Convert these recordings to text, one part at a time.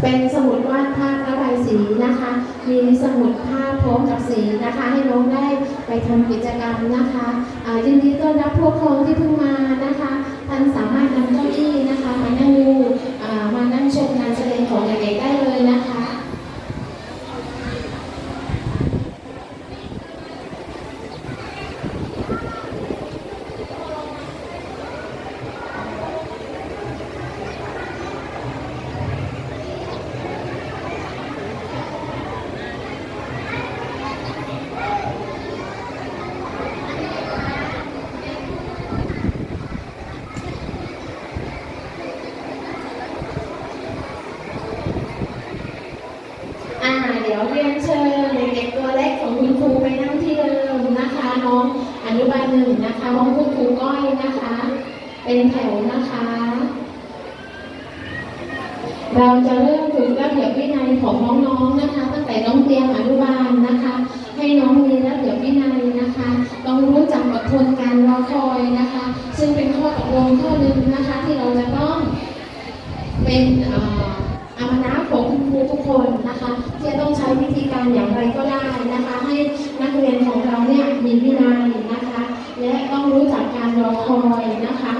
เป็นสมุดวาดภาพระบายสีนะคะ มีสมุดภาพพร้อมกับสีนะคะ ให้น้องได้ไปทำกิจกรรมนะคะยินดีต้อนรับผู้ปกครองที่เพิ่งมานะคะท่านสามารถนำเก้าอี้นะคะมานั่งดูอ่ามานั่งชมงานแสดงของเด็กๆได้เลยนะคะ อ่าเดี๋ยวเรียนเชิญเด็กๆตัวเล็กของคุณครูไปนั่งที่เดิมนะคะ น้องอ นึ่งนะคะน้องคุณครูก้อยนะคะ เป็นแถวนะคะ เราจะเริ่มฝึกระเบียบวินัยของน้องๆนะคะ ตั้งแต่น้องเตรียมอนุบาลนะคะ ให้น้องมีระเบียบวินัยนะคะต้องรู้จักอดทนการรอคอยนะคะ ซึ่งเป็นข้อตกลงข้อหนึ่งนะคะ ที่เราจะต้องเป็นอ่ออามานะของคุณครูทุกคนนะคะ ที่จะต้องใช้วิธีการอย่างไรก็ได้นะคะ ให้นักเรียนของเราเนี่ยมีวินัยนะคะ และต้องรู้จักการรอคอยนะคะ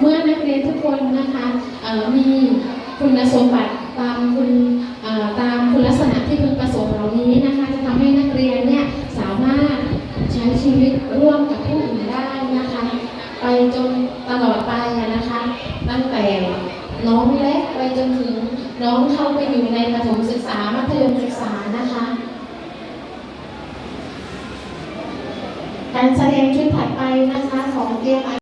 เมื่อนักเรียนทุกคนนะคะมีคุณสมบัติตามคุณตามคุณลักษณะที่พึงประสงค์เหล่านี้นะคะ จะทำให้นักเรียนเนี่ยสามารถใช้ชีวิตร่วมกับผู้อื่นได้นะคะ ไปจนตลอดไปอะนะคะ ตั้งแต่น้องเล็กไปจนถึงน้องเข้าไปอยู่ในประถมศึกษามัธ การแสดงชุดถัดไปนะคะของเตรียม